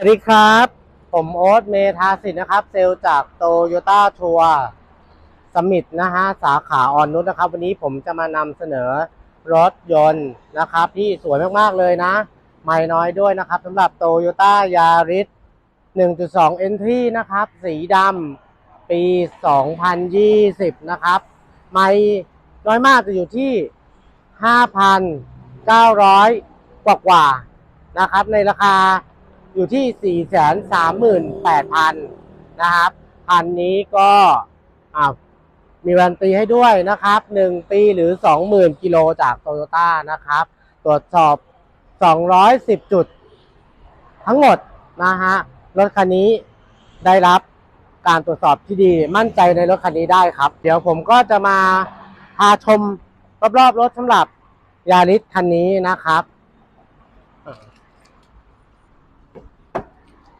วัสดีครับ ผมโอ๊ตเมธาสินนะครับ เซลล์จากโตโยต้าทัวร์สมิธนะฮะ สาขาออนนุชนะครับ วันนี้ผมจะมานำเสนอรถยนต์นะครับ ที่สวยมาก ๆ เลยนะ ไม่น้อยด้วยนะครับสำหรับโตโยต้ายาริส1.2 Entry นะครับ สีดำปี 2020 นะครับ ไม่น้อยมากจะอยู่ที่ 5,900 กว่ากว่านะครับ ในราคา อยู่ที่ 438,000 นะครับพันนี้ก็มีวันตีให้ด้วยนะครับ 1 ปีหรือ 20,000 กิโลจากโตโยต้านะครับ ตรวจสอบ 210 จุดทั้งหมดนะฮะ รถคันนี้ได้รับการตรวจสอบที่ดีมั่นใจในรถคันนี้ได้ครับ เดี๋ยวผมก็จะมาพาชมรอบๆรถสำหรับยาริสคันนี้นะครับ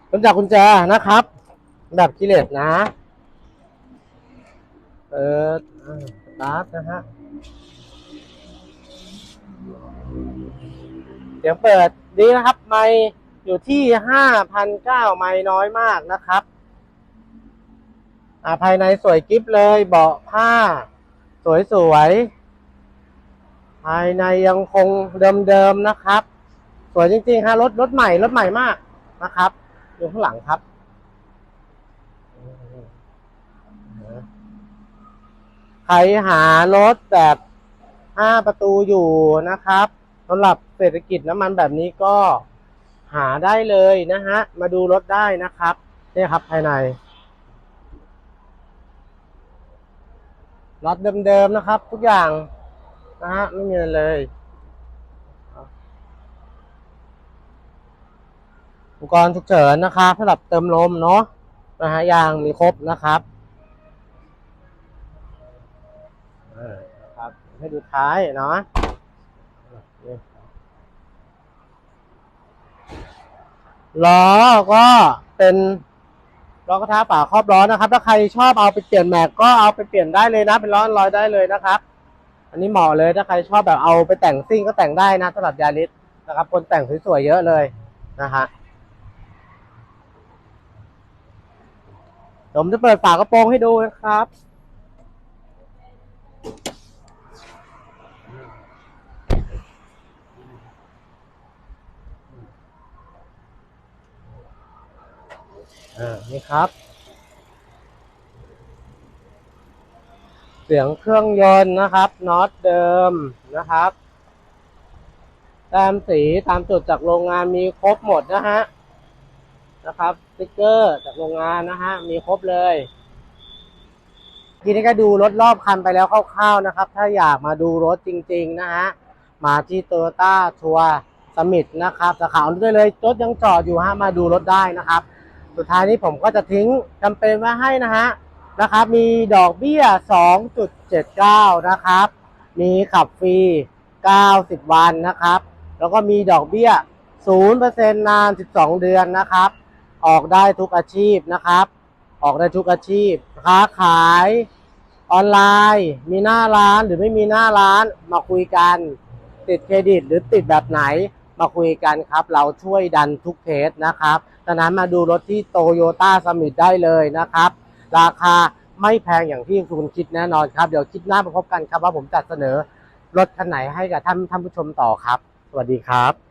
เริ่มจากกุญแจนะครับ แบบกิเลสนะ เปิดอ่าสตาร์ทนะฮะเสียงเปิดดีนะครับ ไม่อยู่ที่ห้าพันเก้าไม่น้อยมากนะครับอ่าภายในสวยกิฟเลยเบาะผ้า สวยๆภายในยังคงเดิมๆนะครับ สวยจริงๆฮะรถรถใหม่รถใหม่มากนะครับ อยู่ข้างหลังครับใครหารถแบบห้าประตูอยู่นะครับสำหรับเศรษฐกิจน้ำมันแบบนี้ก็หาได้เลยนะฮะ มาดูรถได้นะครับนี่ครับภายในรถเดิมๆนะครับ ทุกอย่างนะฮะไม่มีอะไรเลย อุปกรณ์ฉุกเฉินนะครับสำหรับเติมลมเนาะนะฮะยางมีครบนะครับครับให้ดูท้ายเนาะล้อก็เป็นล้อกระทะป่าครอบล้อนะครับ ถ้าใครชอบเอาไปเปลี่ยนแม็กก็เอาไปเปลี่ยนได้เลยนะ เป็นล้อลอยได้เลยนะครับ อันนี้เหมาะเลยถ้าใครชอบแบบเอาไปแต่งซิ่งก็แต่งได้นะสำหรับยาริสนะครับ คนแต่งสวยๆเยอะเลยนะฮะ ผมจะเปิดฝากระโปรงให้ดูนะครับ อ่า นี่ครับ เสียงเครื่องยนต์นะครับน็อตเดิมนะครับแต้มสีตามจุดจากโรงงานมีครบหมดนะฮะ นะครับสติ๊กเกอร์จากโรงงานนะฮะมีครบเลยทีนี้ก็ดูรถรอบคันไปแล้วคร่าวๆนะครับ ถ้าอยากมาดูรถจริง ๆ นะฮะ มาที่โตโยต้าทัวร์สมิธนะครับสาขาได้เลยรถยังจอดอยู่ฮะมาดูรถได้นะครับ สุดท้ายนี้ผมก็จะทิ้งจำเป็นไว้ให้นะฮะนะครับ มีดอกเบี้ย 2.79 นะครับ มีขับฟรี 90 วันนะครับ แล้วก็มีดอกเบี้ย 0%นาน 12 เดือนนะครับ ออกได้ทุกอาชีพนะครับ ออกได้ทุกอาชีพ ค้าขายออนไลน์ มีหน้าร้านหรือไม่มีหน้าร้านมาคุยกัน ติดเครดิตหรือติดแบบไหนมาคุยกันครับ เราช่วยดันทุกเคสนะครับดังนั้นมาดูรถที่โตโยต้าสมิธได้เลยนะครับ ราคาไม่แพงอย่างที่คุณคิดแน่นอนครับ เดี๋ยวคิดหน้ามาพบกันครับว่าผมจัดเสนอรถคันไหนให้กับท่านท่านผู้ชมต่อครับ สวัสดีครับ